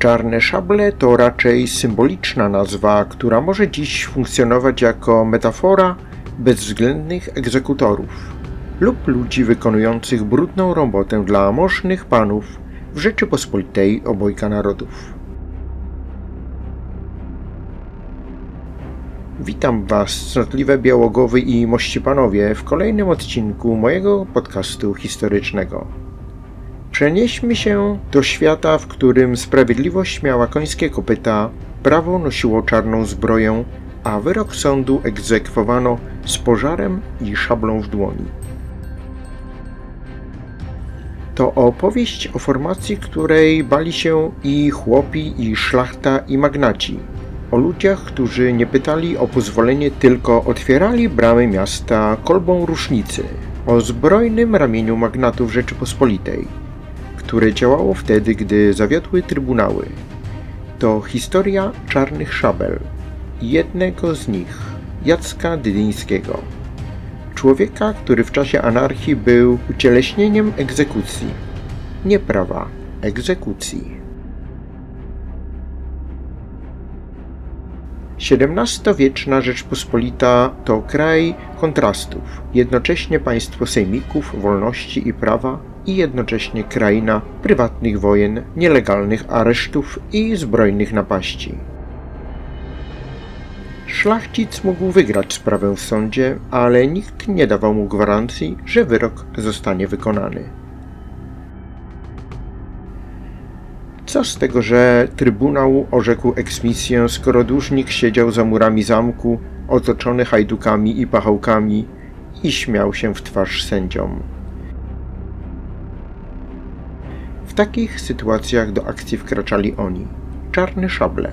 Czarne szable to raczej symboliczna nazwa, która może dziś funkcjonować jako metafora bezwzględnych egzekutorów lub ludzi wykonujących brudną robotę dla możnych panów w Rzeczypospolitej obojga narodów. Witam Was, cnotliwe białogowy i mości panowie, w kolejnym odcinku mojego podcastu historycznego. Przenieśmy się do świata, w którym sprawiedliwość miała końskie kopyta, prawo nosiło czarną zbroję, a wyrok sądu egzekwowano z pożarem i szablą w dłoni. To opowieść o formacji, której bali się i chłopi, i szlachta, i magnaci. O ludziach, którzy nie pytali o pozwolenie, tylko otwierali bramy miasta kolbą rusznicy. O zbrojnym ramieniu magnatów Rzeczypospolitej, które działało wtedy, gdy zawiodły trybunały. To historia czarnych szabel i jednego z nich, Jacka Dydyńskiego. Człowieka, który w czasie anarchii był ucieleśnieniem egzekucji. Nie prawa, egzekucji. XVII-wieczna Rzeczpospolita to kraj kontrastów, jednocześnie państwo sejmików, wolności i prawa i jednocześnie kraina prywatnych wojen, nielegalnych aresztów i zbrojnych napaści. Szlachcic mógł wygrać sprawę w sądzie, ale nikt nie dawał mu gwarancji, że wyrok zostanie wykonany. Co z tego, że trybunał orzekł eksmisję, skoro dłużnik siedział za murami zamku, otoczony hajdukami i pachołkami i śmiał się w twarz sędziom. W takich sytuacjach do akcji wkraczali oni, czarne szable.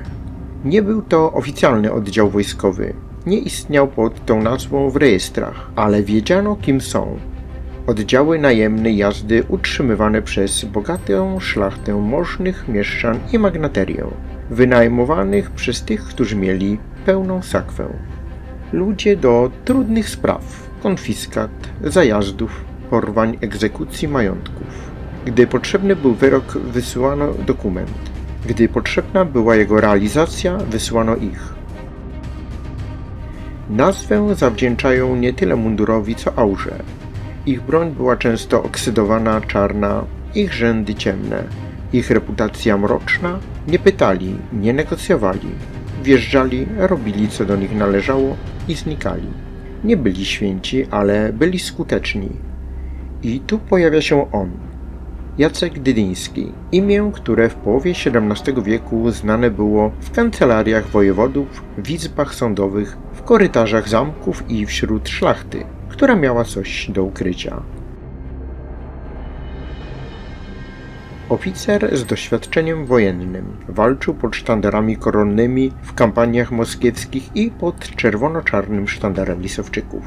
Nie był to oficjalny oddział wojskowy, nie istniał pod tą nazwą w rejestrach, ale wiedziano kim są. Oddziały najemnej jazdy utrzymywane przez bogatą szlachtę możnych mieszczan i magnaterię, wynajmowanych przez tych, którzy mieli pełną sakwę. Ludzie do trudnych spraw, konfiskat, zajazdów, porwań, egzekucji majątków. Gdy potrzebny był wyrok, wysyłano dokument. Gdy potrzebna była jego realizacja, wysłano ich. Nazwę zawdzięczają nie tyle mundurowi, co aurze. Ich broń była często oksydowana, czarna, ich rzędy ciemne, ich reputacja mroczna. Nie pytali, nie negocjowali. Wjeżdżali, robili co do nich należało i znikali. Nie byli święci, ale byli skuteczni. I tu pojawia się on, Jacek Dydyński, imię, które w połowie XVII wieku znane było w kancelariach wojewodów, w izbach sądowych, w korytarzach zamków i wśród szlachty, która miała coś do ukrycia. Oficer z doświadczeniem wojennym walczył pod sztandarami koronnymi w kampaniach moskiewskich i pod czerwono-czarnym sztandarem lisowczyków.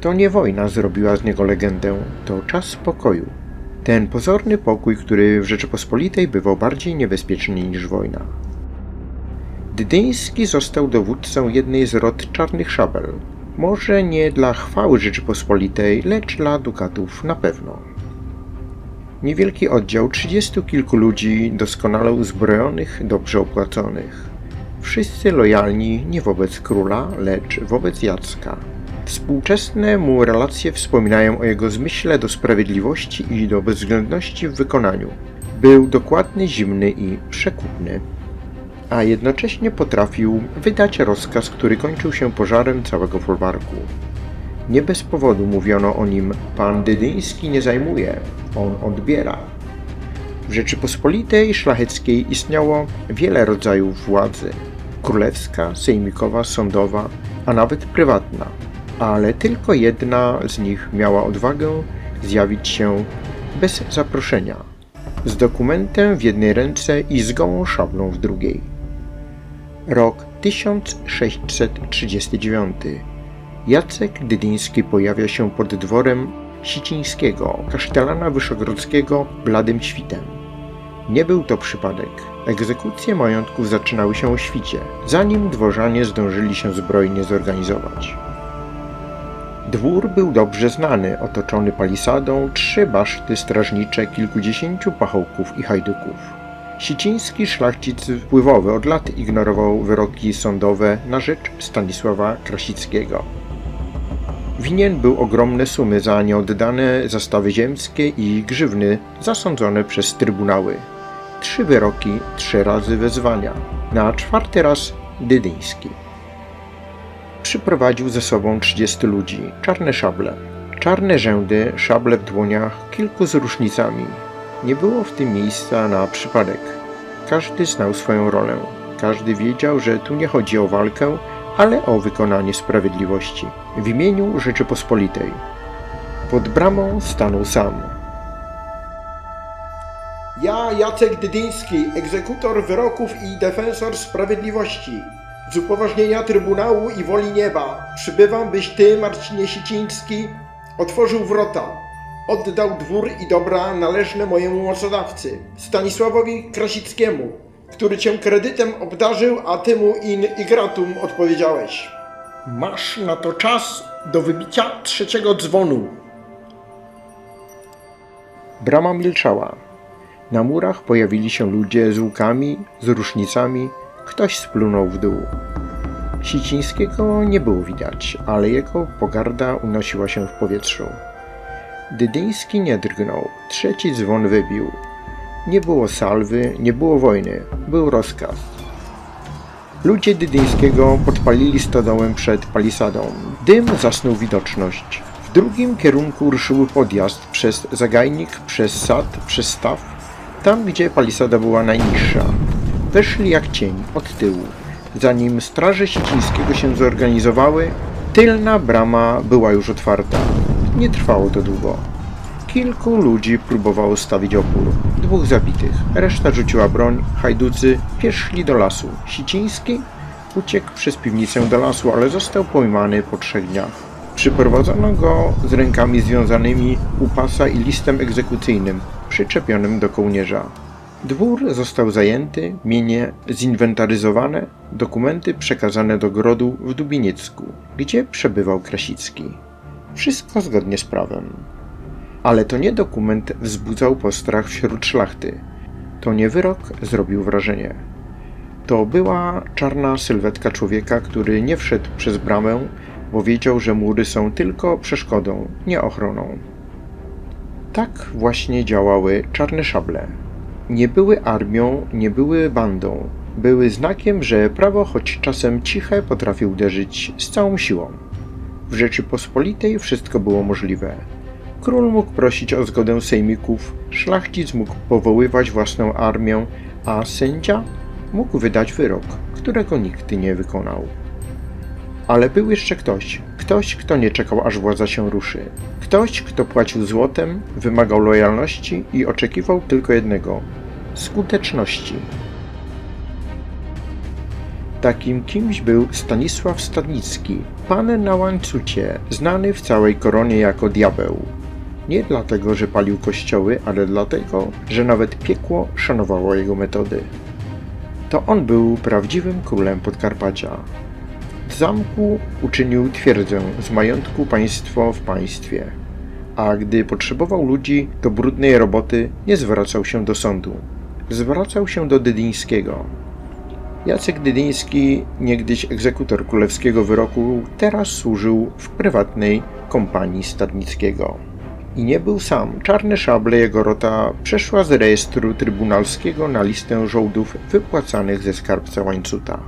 To nie wojna zrobiła z niego legendę, to czas pokoju. Ten pozorny pokój, który w Rzeczypospolitej bywał bardziej niebezpieczny niż wojna. Dydyński został dowódcą jednej z rot czarnych szabel. Może nie dla chwały Rzeczypospolitej, lecz dla dukatów na pewno. Niewielki oddział trzydziestu kilku ludzi, doskonale uzbrojonych, dobrze opłaconych. Wszyscy lojalni nie wobec króla, lecz wobec Jacka. Współczesne mu relacje wspominają o jego zmyśle do sprawiedliwości i do bezwzględności w wykonaniu. Był dokładny, zimny i przekupny, a jednocześnie potrafił wydać rozkaz, który kończył się pożarem całego folwarku. Nie bez powodu mówiono o nim pan Dydyński nie zajmuje, on odbiera. W Rzeczypospolitej szlacheckiej istniało wiele rodzajów władzy: królewska, sejmikowa, sądowa, a nawet prywatna ale tylko jedna z nich miała odwagę zjawić się bez zaproszenia, z dokumentem w jednej ręce i z gołą szablą w drugiej. Rok 1639. Jacek Dydyński pojawia się pod dworem Sicińskiego, kasztelana wyszogrodzkiego bladym świtem. Nie był to przypadek. Egzekucje majątków zaczynały się o świcie, zanim dworzanie zdążyli się zbrojnie zorganizować. Dwór był dobrze znany, otoczony palisadą, trzy baszty strażnicze, kilkudziesięciu pachołków i hajduków. Siciński szlachcic wpływowy od lat ignorował wyroki sądowe na rzecz Stanisława Krasickiego. Winien był ogromne sumy za nieoddane zastawy ziemskie i grzywny zasądzone przez trybunały. Trzy wyroki, trzy razy wezwania. Na czwarty raz Dydyński. Przyprowadził ze sobą 30 ludzi, czarne szable. Czarne rzędy, szable w dłoniach, kilku z rusznicami. Nie było w tym miejsca na przypadek. Każdy znał swoją rolę. Każdy wiedział, że tu nie chodzi o walkę, ale o wykonanie sprawiedliwości w imieniu Rzeczypospolitej. Pod bramą stanął sam. Ja, Jacek Dydyński, egzekutor wyroków i defensor sprawiedliwości. Z upoważnienia Trybunału i woli nieba przybywam, byś ty, Marcinie Siciński, otworzył wrota, oddał dwór i dobra należne mojemu mocodawcy, Stanisławowi Krasickiemu, który cię kredytem obdarzył, a ty mu in igratum odpowiedziałeś. Masz na to czas do wybicia trzeciego dzwonu. Brama milczała. Na murach pojawili się ludzie z łukami, z rusznicami. Ktoś splunął w dół. Sicińskiego nie było widać, ale jego pogarda unosiła się w powietrzu. Dydyński nie drgnął. Trzeci dzwon wybił. Nie było salwy, nie było wojny. Był rozkaz. Ludzie Dydyńskiego podpalili stodołę przed palisadą. Dym zasnął widoczność. W drugim kierunku ruszył podjazd przez zagajnik, przez sad, przez staw, tam gdzie palisada była najniższa. Weszli jak cień od tyłu. Zanim straże Sicińskiego się zorganizowały, tylna brama była już otwarta. Nie trwało to długo. Kilku ludzi próbowało stawić opór. Dwóch zabitych. Reszta rzuciła broń. Hajducy pieszli do lasu. Siciński uciekł przez piwnicę do lasu, ale został pojmany po trzech dniach. Przyprowadzono go z rękami związanymi u pasa i listem egzekucyjnym przyczepionym do kołnierza. Dwór został zajęty, mienie zinwentaryzowane, dokumenty przekazane do grodu w Dubieniecku, gdzie przebywał Krasicki. Wszystko zgodnie z prawem. Ale to nie dokument wzbudzał postrach wśród szlachty. To nie wyrok zrobił wrażenie. To była czarna sylwetka człowieka, który nie wszedł przez bramę, bo wiedział, że mury są tylko przeszkodą, nie ochroną. Tak właśnie działały czarne szable. Nie były armią, nie były bandą. Były znakiem, że prawo, choć czasem ciche, potrafi uderzyć z całą siłą. W Rzeczypospolitej wszystko było możliwe. Król mógł prosić o zgodę sejmików, szlachcic mógł powoływać własną armię, a sędzia mógł wydać wyrok, którego nikt nie wykonał. Ale był jeszcze ktoś, ktoś, kto nie czekał, aż władza się ruszy. Ktoś, kto płacił złotem, wymagał lojalności i oczekiwał tylko jednego skuteczności. Takim kimś był Stanisław Stadnicki, pan na łańcucie, znany w całej koronie jako diabeł. Nie dlatego, że palił kościoły, ale dlatego, że nawet piekło szanowało jego metody. To on był prawdziwym królem Podkarpacia. W zamku uczynił twierdzę z majątku państwo w państwie, a gdy potrzebował ludzi do brudnej roboty, nie zwracał się do sądu. Zwracał się do Dydyńskiego. Jacek Dydyński, niegdyś egzekutor królewskiego wyroku, teraz służył w prywatnej kompanii Stadnickiego. I nie był sam. Czarne szable jego rota przeszła z rejestru trybunalskiego na listę żołdów wypłacanych ze skarbca łańcuta.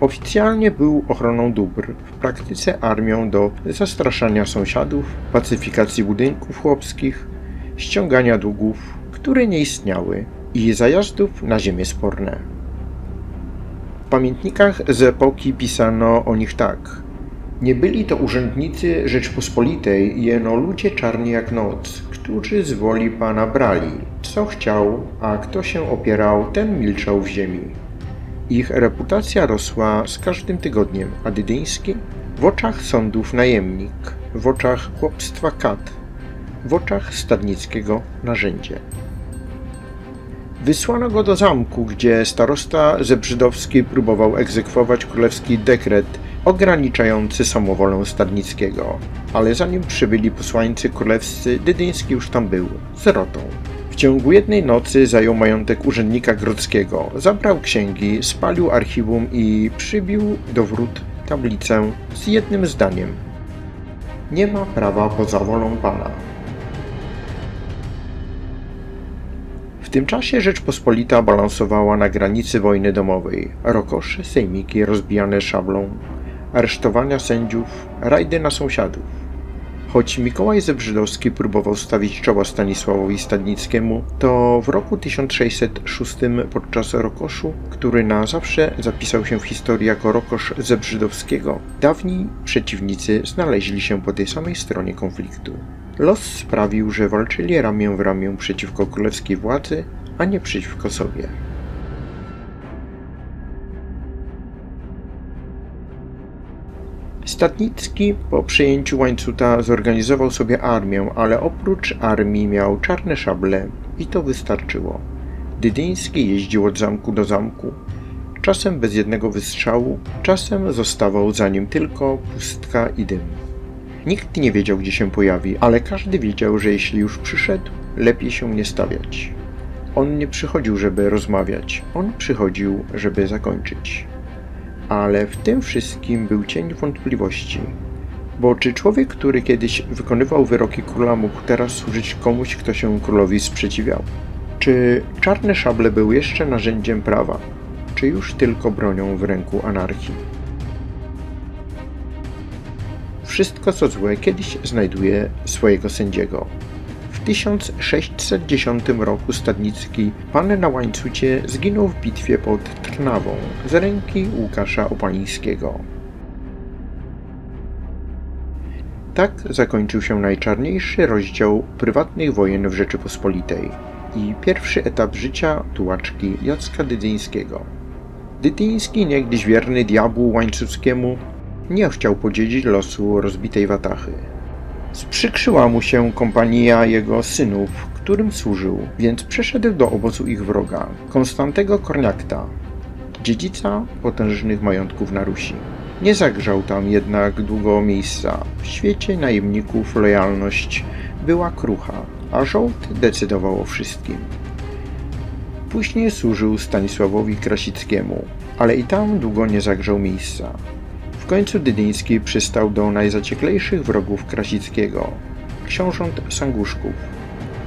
Oficjalnie był ochroną dóbr, w praktyce armią do zastraszania sąsiadów, pacyfikacji budynków chłopskich, ściągania długów, które nie istniały i zajazdów na ziemię sporne. W pamiętnikach z epoki pisano o nich tak. Nie byli to urzędnicy Rzeczpospolitej, jeno ludzie czarni jak noc, którzy z woli Pana brali, co chciał, a kto się opierał, ten milczał w ziemi. Ich reputacja rosła z każdym tygodniem, a Dydyński w oczach sądów najemnik, w oczach chłopstwa kat, w oczach Stadnickiego narzędzie. Wysłano go do zamku, gdzie starosta Zebrzydowski próbował egzekwować królewski dekret ograniczający samowolę Stadnickiego. Ale zanim przybyli posłańcy królewscy, Dydyński już tam był, z rotą. W ciągu jednej nocy zajął majątek urzędnika grodzkiego, zabrał księgi, spalił archiwum i przybił do wrót tablicę z jednym zdaniem. Nie ma prawa poza wolą Pana. W tym czasie Rzeczpospolita balansowała na granicy wojny domowej. Rokosze, sejmiki rozbijane szablą, aresztowania sędziów, rajdy na sąsiadów. Choć Mikołaj Zebrzydowski próbował stawić czoła Stanisławowi Stadnickiemu, to w roku 1606 podczas rokoszu, który na zawsze zapisał się w historii jako rokosz Zebrzydowskiego, dawni przeciwnicy znaleźli się po tej samej stronie konfliktu. Los sprawił, że walczyli ramię w ramię przeciwko królewskiej władzy, a nie przeciwko sobie. Statnicki po przyjęciu łańcuta zorganizował sobie armię, ale oprócz armii miał czarne szable i to wystarczyło. Dydyński jeździł od zamku do zamku, czasem bez jednego wystrzału, czasem zostawał za nim tylko pustka i dym. Nikt nie wiedział, gdzie się pojawi, ale każdy wiedział, że jeśli już przyszedł, lepiej się nie stawiać. On nie przychodził, żeby rozmawiać, on przychodził, żeby zakończyć. Ale w tym wszystkim był cień wątpliwości. Bo czy człowiek, który kiedyś wykonywał wyroki króla, mógł teraz służyć komuś, kto się królowi sprzeciwiał? Czy czarne szable były jeszcze narzędziem prawa, czy już tylko bronią w ręku anarchii? Wszystko co złe kiedyś znajduje swojego sędziego. W 1610 roku Stadnicki, pan na łańcucie, zginął w bitwie pod Trnawą z ręki Łukasza Opalińskiego. Tak zakończył się najczarniejszy rozdział prywatnych wojen w Rzeczypospolitej i pierwszy etap życia tułaczki Jacka Dydyńskiego. Dydyński, niegdyś wierny diabłu łańcuckiemu, nie chciał podziedzić losu rozbitej watachy. Sprzykrzyła mu się kompania jego synów, którym służył, więc przeszedł do obozu ich wroga, Konstantego Korniakta, dziedzica potężnych majątków na Rusi. Nie zagrzał tam jednak długo miejsca. W świecie najemników lojalność była krucha, a żołd decydował o wszystkim. Później służył Stanisławowi Krasickiemu, ale i tam długo nie zagrzał miejsca. W końcu Dydyński przystał do najzacieklejszych wrogów Krasickiego, książąt Sanguszków,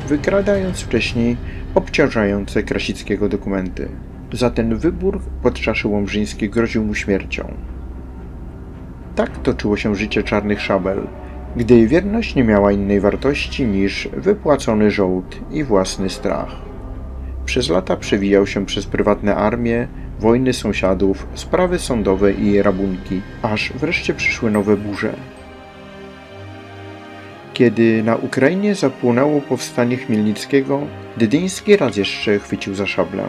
wykradając wcześniej obciążające Krasickiego dokumenty. Za ten wybór podczaszy Łomżyński groził mu śmiercią. Tak toczyło się życie czarnych szabel, gdy wierność nie miała innej wartości niż wypłacony żołd i własny strach. Przez lata przewijał się przez prywatne armie, wojny sąsiadów, sprawy sądowe i rabunki, aż wreszcie przyszły nowe burze. Kiedy na Ukrainie zapłonęło powstanie Chmielnickiego, Dydyński raz jeszcze chwycił za szablę.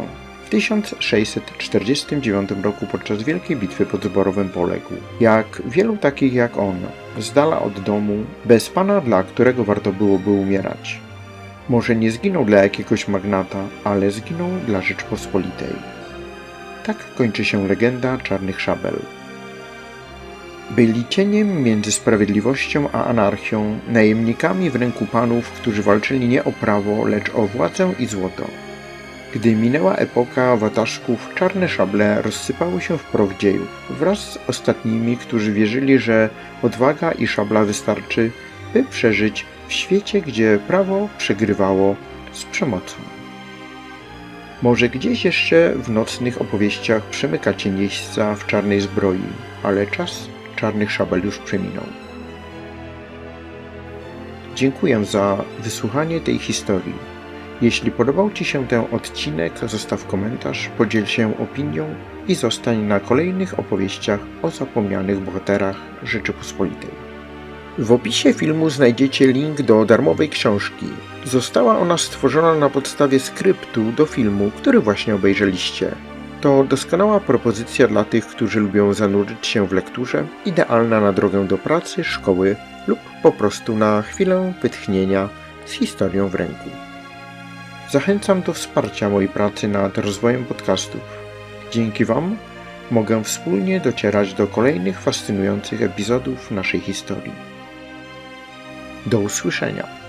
W 1649 roku podczas Wielkiej Bitwy pod Zborowem poległ. Jak wielu takich jak on, z dala od domu, bez pana, dla którego warto byłoby umierać. Może nie zginął dla jakiegoś magnata, ale zginął dla Rzeczpospolitej. Tak kończy się legenda Czarnych Szabel. Byli cieniem między sprawiedliwością a anarchią, najemnikami w ręku panów, którzy walczyli nie o prawo, lecz o władzę i złoto. Gdy minęła epoka wataszków, czarne szable rozsypały się w proch dziejów, wraz z ostatnimi, którzy wierzyli, że odwaga i szabla wystarczy, by przeżyć w świecie, gdzie prawo przegrywało z przemocą. Może gdzieś jeszcze w nocnych opowieściach przemykacie nieźdźca w czarnej zbroi, ale czas czarnych szabel już przeminął. Dziękuję za wysłuchanie tej historii. Jeśli podobał Ci się ten odcinek, zostaw komentarz, podziel się opinią i zostań na kolejnych opowieściach o zapomnianych bohaterach Rzeczypospolitej. W opisie filmu znajdziecie link do darmowej książki. Została ona stworzona na podstawie skryptu do filmu, który właśnie obejrzeliście. To doskonała propozycja dla tych, którzy lubią zanurzyć się w lekturze, idealna na drogę do pracy, szkoły lub po prostu na chwilę wytchnienia z historią w ręku. Zachęcam do wsparcia mojej pracy nad rozwojem podcastów. Dzięki Wam mogę wspólnie docierać do kolejnych fascynujących epizodów naszej historii. Do usłyszenia.